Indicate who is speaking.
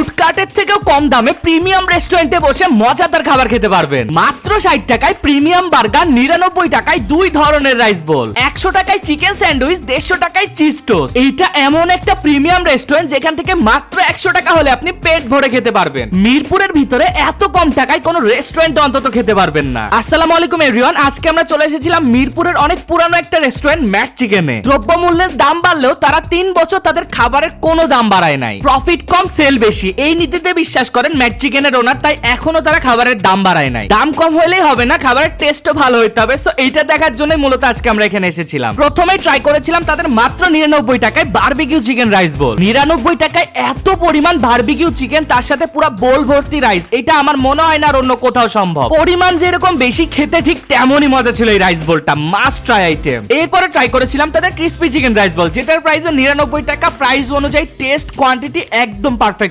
Speaker 1: ফুডকার্টের থেকেও কম দামে প্রিমিয়াম রেস্টুরেন্টে বসে মজাদার খাবার খেতে পারবেন। মাত্র ষাট টাকায় প্রিমিয়াম বার্গার নিরানব্বই টাকায় দুই ধরনের রাইস বোল। একশো টাকায় চিকেন স্যান্ডউইচ, দেড়শো টাকায় চিজ টোস্ট। এইটা এমন একটা প্রিমিয়াম রেস্টুরেন্ট যেখান থেকে মাত্র একশো টাকা হলে আপনি পেট ভরে খেতে পারবেন। মিরপুরের ভিতরে এত কম টাকায় কোনো রেস্টুরেন্ট অন্তত খেতে পারবেন না। আসসালামু আলাইকুম এভরিওয়ান আজকে আমরা চলে এসেছিলাম মিরপুরের অনেক পুরানো একটা রেস্টুরেন্ট, ম্যাট চিকেনে। দ্রব্যমূল্যের দাম বাড়লেও তারা তিন বছর তাদের খাবারের কোনো দাম বাড়ায় নাই। প্রফিট কম, সেল বেশি। এই নীতিতে বিশ্বাস করেন ম্যাট চিকেনের ওনার তাই এখনও তারা খাবারের দাম বাড়ায় নাই। দাম কম হলেই হবে না, খাবারের টেস্টও ভালো হইতে হবে। সো এইটা দেখার জন্য মূলত আজকে আমরা এখানে এসেছিলাম। প্রথমে ট্রাই করেছিলাম তাদের মাত্র নিরানব্বই টাকায় বারবিকিউ চিকেন রাইস বোল নিরানব্বই টাকায় এত পরিমাণ বারবিকিউ চিকেন তার সাথে পুরো বোল ভর্তি রাইস এটা আমার মনে হয় না আর অন্য কোথাও সম্ভব। পরিমাণ যেরকম বেশি খেতে ঠিক তেমনই মজা ছিল এই রাইস বোলটা মাস্ট ট্রাই আইটেম এরপরে ট্রাই করেছিলাম তাদের ক্রিস্পি চিকেন রাইস বল যেটার প্রাইস নিরানব্বই টাকা। প্রাইস অনুযায়ী টেস্ট কোয়ান্টিটি একদম পারফেক্ট